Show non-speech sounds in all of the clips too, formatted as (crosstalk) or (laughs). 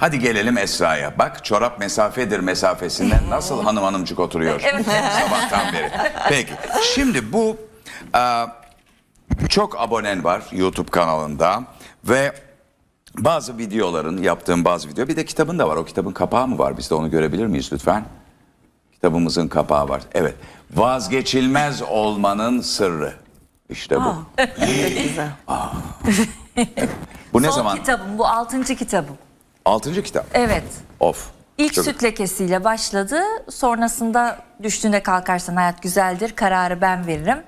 Hadi gelelim Esra'ya. Bak çorap mesafedir mesafesinden nasıl hanım hanımcık oturuyor sabahtan beri. Peki şimdi bu e, çok abonen var YouTube kanalında ve bazı videoların yaptığım bazı video bir de kitabın da var. O kitabın kapağı mı var? Biz de onu görebilir miyiz lütfen? Kitabımızın kapağı var. Evet. Vazgeçilmez olmanın sırrı. İşte bu. Aa. (laughs) bu ne Son zaman? kitabım bu altıncı kitabım. Altıncı kitap. Evet. Of. İlk Çok- süt lekesiyle başladı. Sonrasında düştüğünde kalkarsan hayat güzeldir. Kararı ben veririm.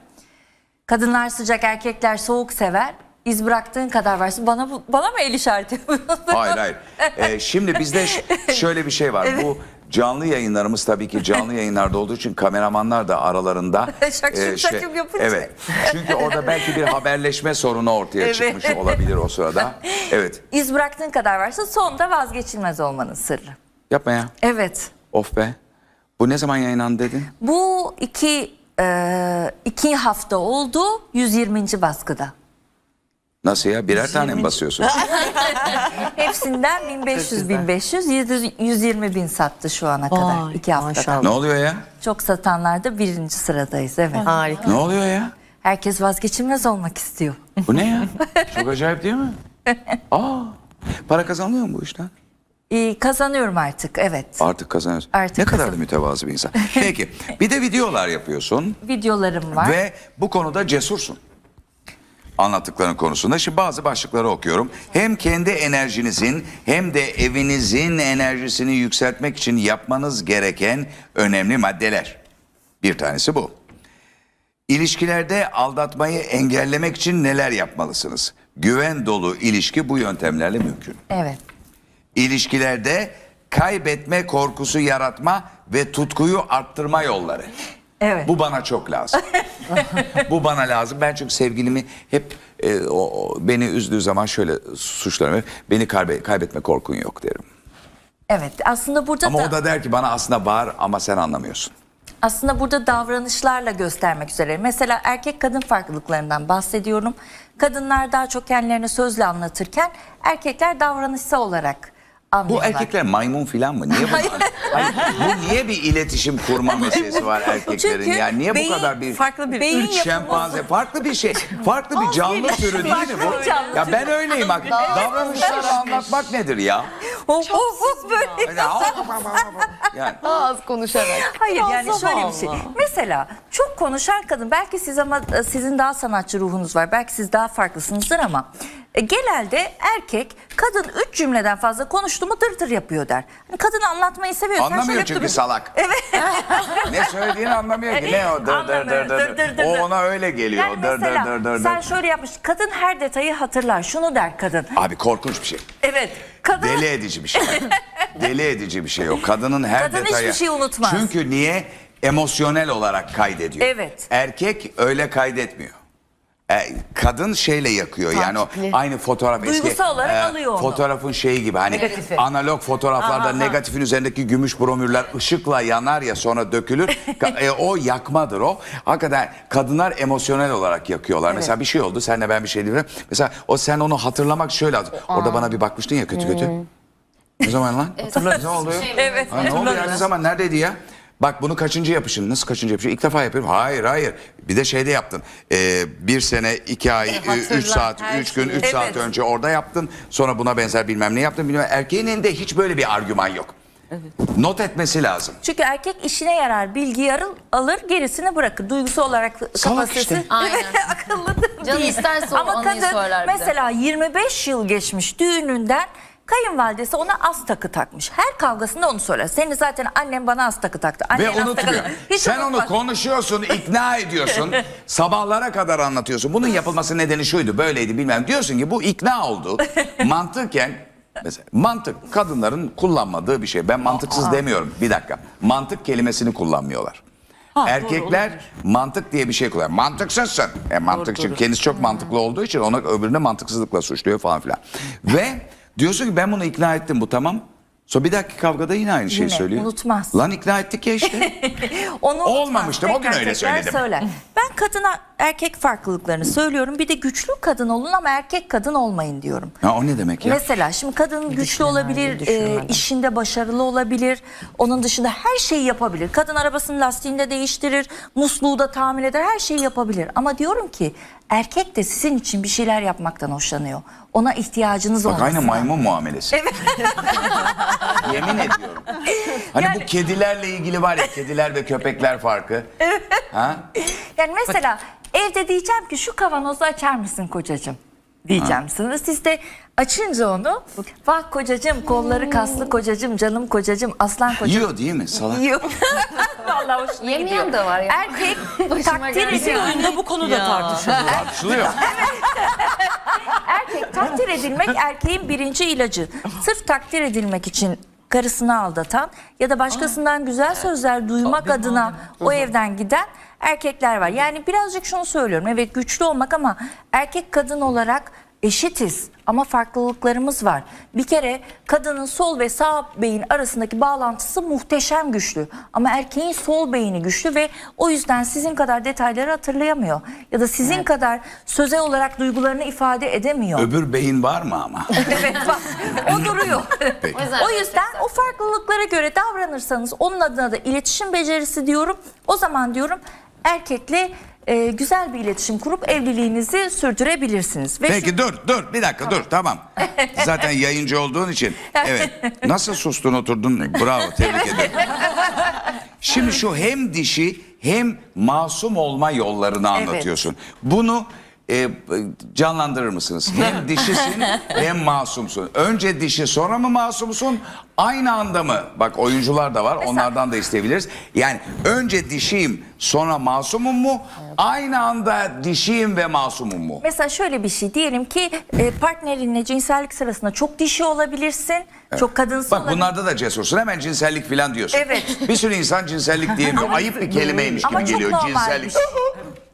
Kadınlar sıcak, erkekler soğuk sever. İz bıraktığın kadar varsın. Bana bana mı el işareti yapıyorsun? Hayır hayır. (laughs) Ee, şimdi bizde şöyle bir şey var. Bu canlı yayınlarımız tabii ki canlı yayınlarda olduğu için kameramanlar da aralarında (laughs) e, Şakşuk şakşuk yapınca. Evet. Çünkü orada belki bir haberleşme sorunu ortaya Evet. çıkmış olabilir o sırada. Evet. İz bıraktığın kadar varsa sonunda vazgeçilmez olmanın sırrı. Yapma ya. Evet. Of be. Bu ne zaman yayınlandı dedin? Bu iki, e, iki hafta oldu 120. baskıda. Nasıl ya? Birer tane mi basıyorsun? (laughs) Hepsinden 1500 1500 100 120 bin sattı şu ana kadar Vay, iki haftada. maşallah. ne oluyor ya? Çok satanlarda birinci sıradayız evet. Harika. Ne oluyor ya? Herkes vazgeçilmez olmak istiyor. Bu ne ya? Çok acayip değil mi? (laughs) Aa. Para kazanılıyor mu bu işten? Ee, kazanıyorum artık evet. Artık kazanıyorsun. Artık ne kadar da kazan- mütevazı bir insan. Peki bir de videolar yapıyorsun Videolarım var. ve bu konuda cesursun. Anlattıkların konusunda. Şimdi bazı başlıkları okuyorum. Hem kendi enerjinizin hem de evinizin enerjisini yükseltmek için yapmanız gereken önemli maddeler. Bir tanesi bu. İlişkilerde aldatmayı engellemek için neler yapmalısınız? Güven dolu ilişki bu yöntemlerle mümkün. Evet. İlişkilerde kaybetme korkusu yaratma ve tutkuyu arttırma yolları. Evet. Bu bana çok lazım. Bu bana lazım. Ben çünkü sevgilimi hep e, o, o beni üzdüğü zaman şöyle suçlarım. Beni kaybe- kaybetme korkun yok derim. Evet. Aslında burada Ama da, o da der ki bana aslında bağır ama sen anlamıyorsun. aslında burada davranışlarla göstermek üzere. Mesela erkek kadın farklılıklarından bahsediyorum. Kadınlar daha çok kendilerini sözle anlatırken erkekler davranışsal olarak Bu anlıyorlar. erkekler maymun filan mı? Niye bu? Hayır, bu niye bir iletişim kurma (laughs) meselesi var erkeklerin? Çünkü ya niye bu beyin- kadar bir farklı bir- beyin şempanze farklı bir şey. Farklı bir (laughs) canlı türü değil mi bu? canlı Ya ben öyleyim bak. Davranışları anlatmak nedir ya? Of, of, of, böyle. Yani (laughs) Az konuşarak. Hayır yani Allah şöyle bir şey. Allah. Mesela çok konuşan kadın belki siz ama e, sizin daha sanatçı ruhunuz var. Belki siz daha farklısınızdır ama e, genelde erkek kadın üç cümleden fazla konuştu mu dır dır yapıyor der. Hani kadın anlatmayı seviyor. sen anlamıyor şöyle çünkü dur- salak. (laughs) ne söylediğini anlamıyor ki. Ne o dır dır Anlamıyor. dır dır. Dır dır dır O dır. ona öyle geliyor. Yani dır dır mesela dır dır sen dır. şöyle yapmış. Kadın her detayı hatırlar. Şunu der kadın. Abi korkunç bir şey. Evet. Kadın Deli edici bir şey. (laughs) Deli edici bir şey o. Kadının her Kadın detayı. hiçbir şey unutmaz. Çünkü niye? Emosyonel olarak kaydediyor. Evet. Erkek öyle kaydetmiyor. E, kadın şeyle yakıyor yani o Takipli. aynı fotoğraf eski Duygusal olarak alıyor onu. fotoğrafın şeyi gibi hani Negatifi. analog fotoğraflarda Aha. negatifin üzerindeki gümüş bromürler ışıkla yanar ya sonra dökülür. (laughs) Ka- e, o yakmadır o. Hakikaten kadınlar emosyonel olarak yakıyorlar. Mesela bir şey oldu senle ben bir şey diyorum mesela o sen onu hatırlamak şöyle orada bana bir bakmıştın ya kötü kötü. Ne zaman lan? Ne oldu Evet. Ha, ne oldu ya ne zaman? Neredeydi ya? Bak bunu kaçıncı yapışın? Nasıl kaçıncı yapışın? İlk defa yapıyorum. Hayır hayır. Bir de şeyde yaptın. Ee, bir sene, iki ay, hatırla, üç saat, her üç gün, şeyi. üç saat Evet. önce orada yaptın. Sonra buna benzer bilmem ne yaptın. Bilmem. Erkeğin elinde hiç böyle bir argüman yok. Not etmesi lazım. Çünkü erkek işine yarar, bilgiyi arıl- alır, gerisini bırakır. Duygusu olarak kapasitesi işte. (laughs) Aynen. (laughs) akıllıdır Canı değil. isterse o Ama anıyı kadın söyler mesela 25 yıl geçmiş düğününden kayınvalidesi ona az takı takmış. Her kavgasında onu söyler. Senin zaten annem bana az takı taktı. Annen Ve az takı. Hiç Sen onu unutmaz. konuşuyorsun, ikna ediyorsun. (laughs) sabahlara kadar anlatıyorsun. Bunun yapılması nedeni şuydu, böyleydi bilmem. Diyorsun ki bu ikna oldu. (laughs) Mantıken mesela mantık kadınların kullanmadığı bir şey. Ben mantıksız demiyorum. Bir dakika. Mantık kelimesini kullanmıyorlar. Erkekler mantık diye bir şey kullanıyor. Mantıksızsın. E mantık çünkü kendisi çok mantıklı olduğu için ona öbürüne mantıksızlıkla suçluyor falan filan. Ve diyorsun ki ben bunu ikna ettim bu tamam. Sonra bir dahaki kavgada yine aynı şeyi Yine, söylüyor. unutmaz. Lan ikna ettik ya işte. (laughs) Onu Olmamıştım, o gün tekrar öyle tekrar söyledim. Söyler. Ben kadına erkek farklılıklarını söylüyorum. Bir de güçlü kadın olun ama erkek kadın olmayın diyorum. Ha, o ne demek ya? Mesela şimdi kadın güçlü olabilir, e, işinde başarılı olabilir. Onun dışında her şeyi yapabilir. Kadın arabasının lastiğini de değiştirir, musluğu da tamir eder, her şeyi yapabilir. Ama diyorum ki erkek de sizin için bir şeyler yapmaktan hoşlanıyor. Ona ihtiyacınız Bak aynı maymun muamelesi. (laughs) Yemin ediyorum. Hani bu kedilerle ilgili var ya kediler ve köpekler farkı. Ha? Yani mesela evde diyeceğim ki şu kavanozu açar mısın kocacığım? Diyeceğim sana. Siz de açınca onu vah kocacığım kolları kaslı kocacığım canım kocacığım aslan kocacığım. Yiyor değil mi salak? Yiyor. (laughs) Vallahi hoşuna Yemeyen gidiyor. de var ya. Erkek (laughs) takdir ediyor. oyunda bu konuda tartışılıyor. (laughs) Tartışılıyor. Erkek takdir edilmek erkeğin birinci ilacı. Sırf takdir edilmek için karısını aldatan ya da başkasından güzel sözler duymak adına o evden giden erkekler var. Yani birazcık şunu söylüyorum. Evet güçlü olmak ama erkek kadın olarak eşitiz ama farklılıklarımız var. Bir kere kadının sol ve sağ beyin arasındaki bağlantısı muhteşem güçlü. Ama erkeğin sol beyni güçlü ve o yüzden sizin kadar detayları hatırlayamıyor. Ya da sizin kadar sözel olarak duygularını ifade edemiyor. Öbür beyin var mı ama? (laughs) Evet bak o duruyor. Peki. o yüzden o farklılıklara göre davranırsanız onun adına da iletişim becerisi diyorum. O zaman diyorum erkekle e, güzel bir iletişim kurup evliliğinizi sürdürebilirsiniz. Ve şu- Peki dur dur bir dakika dur tamam. (laughs) Zaten yayıncı olduğun için. Evet. (laughs) Nasıl sustun oturdun? Bravo tebrik ederim. Şimdi şu hem dişi hem masum olma yollarını anlatıyorsun. Bunu e, canlandırır mısınız? Hem (laughs) dişisin hem masumsun. Önce dişi sonra mı masumsun? Aynı anda mı? Bak oyuncular da var onlardan da isteyebiliriz. Yani önce dişiyim sonra masumum mu? Aynı anda dişiyim ve masumum mu? Mesela şöyle bir şey diyelim ki e, partnerinle cinsellik sırasında çok dişi olabilirsin. Çok kadınsı Bak olabilirsin. bunlarda da cesursun hemen cinsellik falan diyorsun. Evet. Bir sürü insan cinsellik diyemiyor. Ayıp bir kelimeymiş Ama gibi çok geliyor normal bir cinsellik.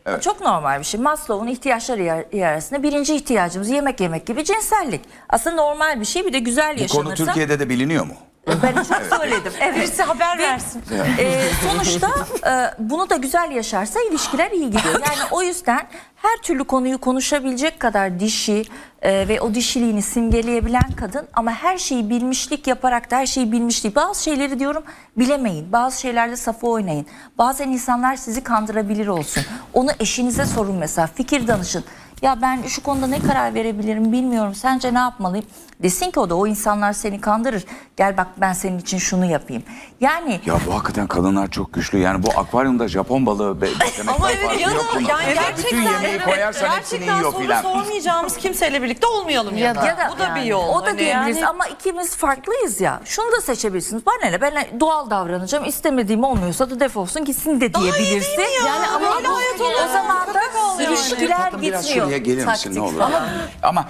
Şey. Çok normal bir şey. Maslow'un ihtiyaçları yer- arasında birinci ihtiyacımız yemek yemek gibi cinsellik. Aslında normal bir şey bir de güzel Bu yaşanırsa. konu Türkiye'de de biliniyor mu? Ben çok söyledim. Evet. Birisi haber Ve, versin. e, sonuçta e, bunu da güzel yaşarsa ilişkiler iyi gidiyor. Yani o yüzden her türlü konuyu konuşabilecek kadar dişi e, ve o dişiliğini simgeleyebilen kadın ama her şeyi bilmişlik yaparak da her şeyi bilmiş değil. Bazı şeyleri diyorum bilemeyin. Bazı şeylerde safı oynayın. Bazen insanlar sizi kandırabilir olsun. Onu eşinize sorun mesela. Fikir danışın. Ya ben şu konuda ne karar verebilirim bilmiyorum. Sence ne yapmalıyım? Desin ki o da o insanlar seni kandırır. Gel bak ben senin için şunu yapayım. Yani Ya bu hakikaten kadınlar çok güçlü. Yani bu akvaryumda Japon balığı be- beslemekten (laughs) Ama evet ya da yani Bütün gerçekten yemeği koyarsan hepsini gerçekten yiyor soru filan. sormayacağımız kimseyle birlikte olmayalım ya, Ya da. Bu da bir yani. yol. O da Hani diyebiliriz yani- ama ikimiz farklıyız ya. Şunu da seçebilirsiniz. Bana ne ben doğal davranacağım. İstemediğim olmuyorsa da defolsun gitsin de diyebilirsin. mi ya? Yani ama Böyle hayat olur o zaman da Köpek ol yani. İlişkiler Tatlım biraz gitmiyor. şuraya gelir misin ne Taktik olur? falan. Ama